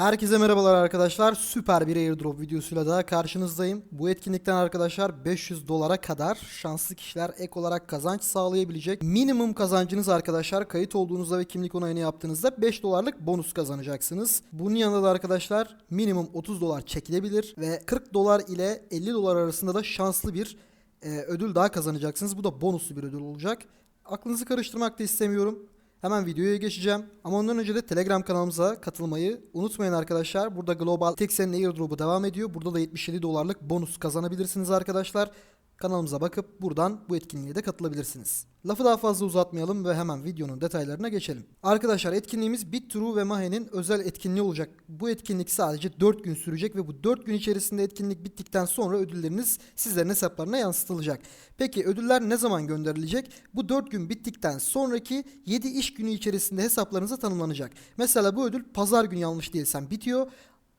Herkese merhabalar arkadaşlar. Süper bir airdrop videosuyla daha karşınızdayım. Bu etkinlikten arkadaşlar 500 dolara kadar şanslı kişiler ek olarak kazanç sağlayabilecek. Minimum kazancınız arkadaşlar kayıt olduğunuzda ve kimlik onayını yaptığınızda 5 dolarlık bonus kazanacaksınız. Bunun yanında da arkadaşlar minimum 30 dolar çekilebilir ve 40 dolar ile 50 dolar arasında da şanslı bir e, ödül daha kazanacaksınız. Bu da bonuslu bir ödül olacak. Aklınızı karıştırmak da istemiyorum. Hemen videoya geçeceğim. Ama ondan önce de Telegram kanalımıza katılmayı unutmayın arkadaşlar. Burada Global Tex'in airdrop'u devam ediyor. Burada da 77 dolarlık bonus kazanabilirsiniz arkadaşlar. Kanalımıza bakıp buradan bu etkinliğe de katılabilirsiniz. Lafı daha fazla uzatmayalım ve hemen videonun detaylarına geçelim. Arkadaşlar etkinliğimiz BitTrue ve Mahe'nin özel etkinliği olacak. Bu etkinlik sadece 4 gün sürecek ve bu 4 gün içerisinde etkinlik bittikten sonra ödülleriniz sizlerin hesaplarına yansıtılacak. Peki ödüller ne zaman gönderilecek? Bu 4 gün bittikten sonraki 7 iş günü içerisinde hesaplarınıza tanımlanacak. Mesela bu ödül pazar günü yanlış değilsem bitiyor.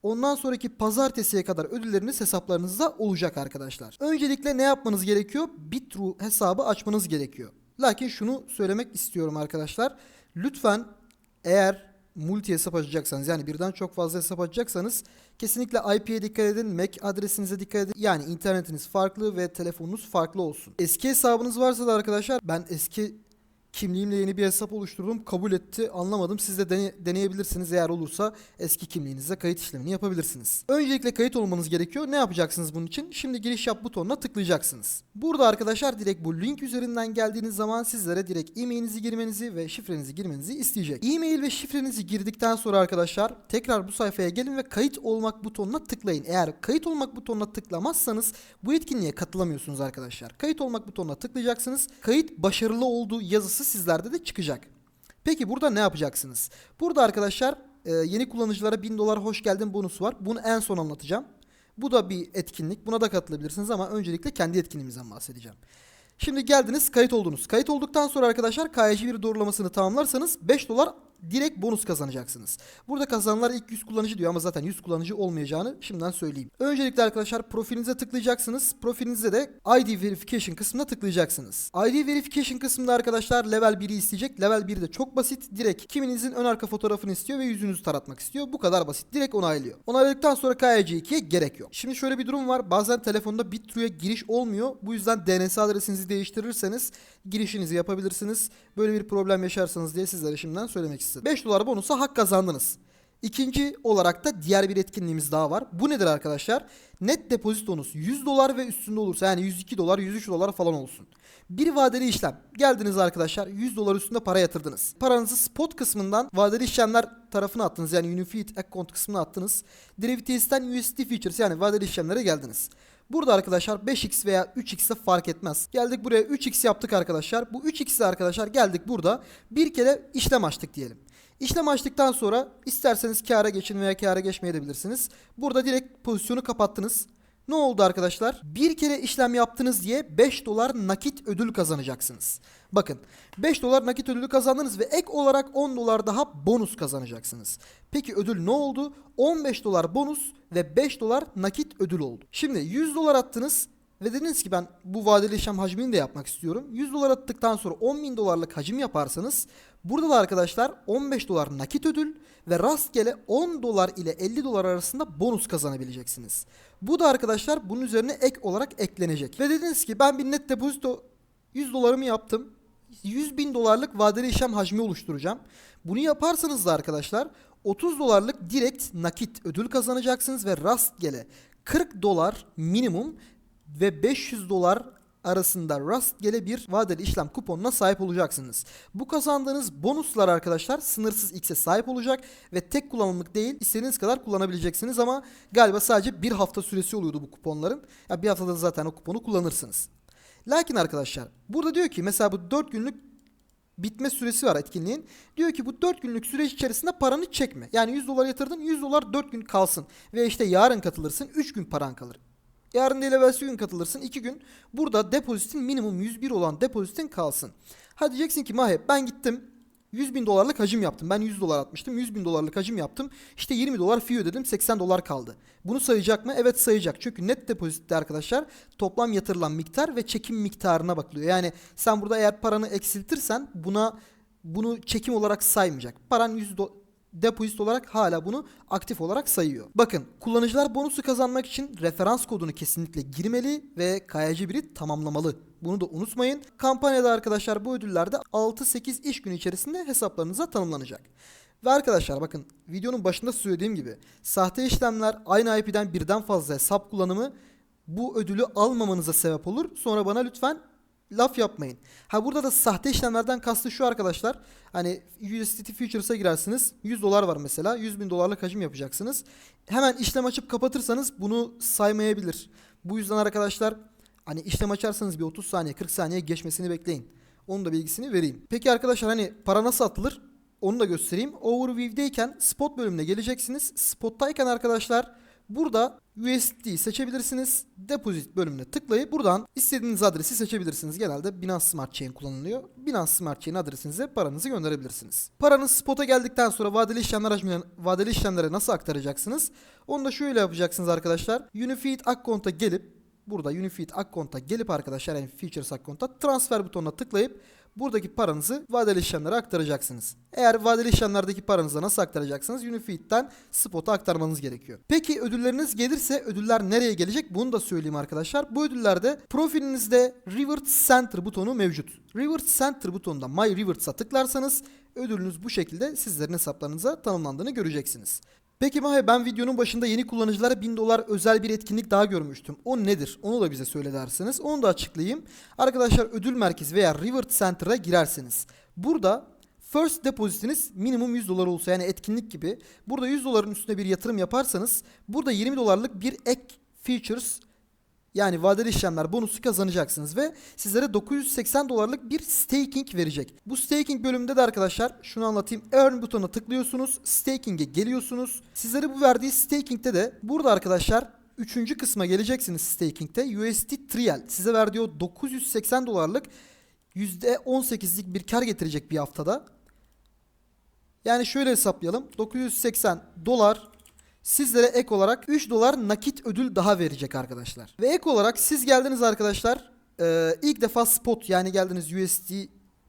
Ondan sonraki pazartesiye kadar ödülleriniz hesaplarınızda olacak arkadaşlar. Öncelikle ne yapmanız gerekiyor? Bitrue hesabı açmanız gerekiyor. Lakin şunu söylemek istiyorum arkadaşlar. Lütfen eğer multi hesap açacaksanız yani birden çok fazla hesap açacaksanız kesinlikle IP'ye dikkat edin, MAC adresinize dikkat edin. Yani internetiniz farklı ve telefonunuz farklı olsun. Eski hesabınız varsa da arkadaşlar ben eski kimliğimle yeni bir hesap oluşturdum. Kabul etti. Anlamadım. Siz de dene- deneyebilirsiniz. Eğer olursa eski kimliğinizle kayıt işlemini yapabilirsiniz. Öncelikle kayıt olmanız gerekiyor. Ne yapacaksınız bunun için? Şimdi giriş yap butonuna tıklayacaksınız. Burada arkadaşlar direkt bu link üzerinden geldiğiniz zaman sizlere direkt e-mailinizi girmenizi ve şifrenizi girmenizi isteyecek. E-mail ve şifrenizi girdikten sonra arkadaşlar tekrar bu sayfaya gelin ve kayıt olmak butonuna tıklayın. Eğer kayıt olmak butonuna tıklamazsanız bu etkinliğe katılamıyorsunuz arkadaşlar. Kayıt olmak butonuna tıklayacaksınız. Kayıt başarılı olduğu yazısı sizlerde de çıkacak. Peki burada ne yapacaksınız? Burada arkadaşlar e, yeni kullanıcılara 1000 dolar hoş geldin bonusu var. Bunu en son anlatacağım. Bu da bir etkinlik. Buna da katılabilirsiniz ama öncelikle kendi etkinliğimizden bahsedeceğim. Şimdi geldiniz kayıt oldunuz. Kayıt olduktan sonra arkadaşlar KYC bir doğrulamasını tamamlarsanız 5 dolar direkt bonus kazanacaksınız. Burada kazananlar ilk 100 kullanıcı diyor ama zaten 100 kullanıcı olmayacağını şimdiden söyleyeyim. Öncelikle arkadaşlar profilinize tıklayacaksınız. Profilinizde de ID Verification kısmına tıklayacaksınız. ID Verification kısmında arkadaşlar level 1'i isteyecek. Level 1 de çok basit. Direkt kiminizin ön arka fotoğrafını istiyor ve yüzünüzü taratmak istiyor. Bu kadar basit. Direkt onaylıyor. Onayladıktan sonra KYC2'ye gerek yok. Şimdi şöyle bir durum var. Bazen telefonda BitTrue'ya giriş olmuyor. Bu yüzden DNS adresinizi değiştirirseniz girişinizi yapabilirsiniz. Böyle bir problem yaşarsanız diye sizlere şimdiden söylemek istedim. 5 dolar bonusa hak kazandınız. İkinci olarak da diğer bir etkinliğimiz daha var. Bu nedir arkadaşlar? Net depozitonuz 100 dolar ve üstünde olursa yani 102 dolar 103 dolar falan olsun. Bir vadeli işlem. Geldiniz arkadaşlar 100 dolar üstünde para yatırdınız. Paranızı spot kısmından vadeli işlemler tarafına attınız. Yani Unified Account kısmına attınız. Derivatives'ten USD Futures yani vadeli işlemlere geldiniz. Burada arkadaşlar 5x veya 3x de fark etmez. Geldik buraya 3x yaptık arkadaşlar. Bu 3x'e arkadaşlar geldik burada bir kere işlem açtık diyelim. İşlem açtıktan sonra isterseniz kâra geçin veya kâra geçmeyebilirsiniz. Burada direkt pozisyonu kapattınız. Ne oldu arkadaşlar? Bir kere işlem yaptınız diye 5 dolar nakit ödül kazanacaksınız. Bakın 5 dolar nakit ödülü kazandınız ve ek olarak 10 dolar daha bonus kazanacaksınız. Peki ödül ne oldu? 15 dolar bonus ve 5 dolar nakit ödül oldu. Şimdi 100 dolar attınız ve dediniz ki ben bu vadeli işlem hacmini de yapmak istiyorum. 100 dolar attıktan sonra 10 bin dolarlık hacim yaparsanız burada da arkadaşlar 15 dolar nakit ödül ve rastgele 10 dolar ile 50 dolar arasında bonus kazanabileceksiniz. Bu da arkadaşlar bunun üzerine ek olarak eklenecek. Ve dediniz ki ben bir net depozito 100 dolarımı yaptım. 100 bin dolarlık vadeli işlem hacmi oluşturacağım. Bunu yaparsanız da arkadaşlar 30 dolarlık direkt nakit ödül kazanacaksınız ve rastgele 40 dolar minimum ve 500 dolar arasında rastgele bir vadeli işlem kuponuna sahip olacaksınız. Bu kazandığınız bonuslar arkadaşlar sınırsız X'e sahip olacak ve tek kullanımlık değil istediğiniz kadar kullanabileceksiniz ama galiba sadece bir hafta süresi oluyordu bu kuponların. Ya bir haftada zaten o kuponu kullanırsınız. Lakin arkadaşlar burada diyor ki mesela bu 4 günlük bitme süresi var etkinliğin. Diyor ki bu 4 günlük süreç içerisinde paranı çekme. Yani 100 dolar yatırdın 100 dolar 4 gün kalsın. Ve işte yarın katılırsın 3 gün paran kalır. Yarın değil evvelsi gün katılırsın 2 gün. Burada depozitin minimum 101 olan depozitin kalsın. Ha diyeceksin ki Mahe ben gittim 100 bin dolarlık hacim yaptım. Ben 100 dolar atmıştım. 100 bin dolarlık hacim yaptım. İşte 20 dolar fee ödedim. 80 dolar kaldı. Bunu sayacak mı? Evet sayacak. Çünkü net depozitte arkadaşlar toplam yatırılan miktar ve çekim miktarına bakılıyor. Yani sen burada eğer paranı eksiltirsen buna bunu çekim olarak saymayacak. Paran 100 do- depozit olarak hala bunu aktif olarak sayıyor. Bakın kullanıcılar bonusu kazanmak için referans kodunu kesinlikle girmeli ve KYC1'i tamamlamalı. Bunu da unutmayın. Kampanyada arkadaşlar bu ödüller de 6-8 iş günü içerisinde hesaplarınıza tanımlanacak. Ve arkadaşlar bakın videonun başında söylediğim gibi sahte işlemler aynı IP'den birden fazla hesap kullanımı bu ödülü almamanıza sebep olur. Sonra bana lütfen laf yapmayın. Ha burada da sahte işlemlerden kastı şu arkadaşlar. Hani USDT Futures'a girersiniz. 100 dolar var mesela. 100 bin dolarlık hacim yapacaksınız. Hemen işlem açıp kapatırsanız bunu saymayabilir. Bu yüzden arkadaşlar hani işlem açarsanız bir 30 saniye 40 saniye geçmesini bekleyin. Onun da bilgisini vereyim. Peki arkadaşlar hani para nasıl atılır? Onu da göstereyim. Overview'deyken spot bölümüne geleceksiniz. Spot'tayken arkadaşlar burada USD seçebilirsiniz. Deposit bölümüne tıklayıp buradan istediğiniz adresi seçebilirsiniz. Genelde Binance Smart Chain kullanılıyor. Binance Smart Chain adresinize paranızı gönderebilirsiniz. Paranız spot'a geldikten sonra vadeli işlemler hacmine, vadeli işlemlere nasıl aktaracaksınız? Onu da şöyle yapacaksınız arkadaşlar. Unified Account'a gelip burada Unified Account'a gelip arkadaşlar yani Features Account'a transfer butonuna tıklayıp buradaki paranızı vadeli işlemlere aktaracaksınız. Eğer vadeli işlemlerdeki paranızı nasıl aktaracaksınız? Unified'den spot'a aktarmanız gerekiyor. Peki ödülleriniz gelirse ödüller nereye gelecek? Bunu da söyleyeyim arkadaşlar. Bu ödüllerde profilinizde Reward Center butonu mevcut. Reward Center butonunda My Rewards'a tıklarsanız ödülünüz bu şekilde sizlerin hesaplarınıza tanımlandığını göreceksiniz. Peki Mahe ben videonun başında yeni kullanıcılara 1000 dolar özel bir etkinlik daha görmüştüm. O nedir? Onu da bize söyle dersiniz. Onu da açıklayayım. Arkadaşlar ödül merkezi veya Reward Center'a girerseniz. Burada First depositiniz minimum 100 dolar olsa yani etkinlik gibi. Burada 100 doların üstüne bir yatırım yaparsanız burada 20 dolarlık bir ek features yani vadeli işlemler bonusu kazanacaksınız ve sizlere 980 dolarlık bir staking verecek. Bu staking bölümünde de arkadaşlar şunu anlatayım. Earn butonuna tıklıyorsunuz. Staking'e geliyorsunuz. Sizlere bu verdiği staking'te de burada arkadaşlar Üçüncü kısma geleceksiniz staking'te. USD Trial size verdiği o 980 dolarlık %18'lik bir kar getirecek bir haftada. Yani şöyle hesaplayalım. 980 dolar sizlere ek olarak 3 dolar nakit ödül daha verecek arkadaşlar. Ve ek olarak siz geldiniz arkadaşlar. Ee, ilk defa spot yani geldiniz USD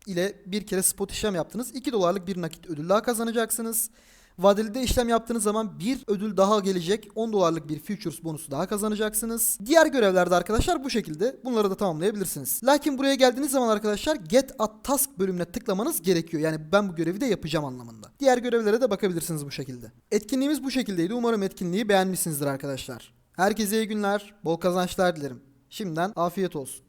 ile bir kere spot işlem yaptınız. 2 dolarlık bir nakit ödül daha kazanacaksınız. Vadeli de işlem yaptığınız zaman bir ödül daha gelecek. 10 dolarlık bir futures bonusu daha kazanacaksınız. Diğer görevlerde arkadaşlar bu şekilde. Bunları da tamamlayabilirsiniz. Lakin buraya geldiğiniz zaman arkadaşlar Get a Task bölümüne tıklamanız gerekiyor. Yani ben bu görevi de yapacağım anlamında. Diğer görevlere de bakabilirsiniz bu şekilde. Etkinliğimiz bu şekildeydi. Umarım etkinliği beğenmişsinizdir arkadaşlar. Herkese iyi günler, bol kazançlar dilerim. Şimdiden afiyet olsun.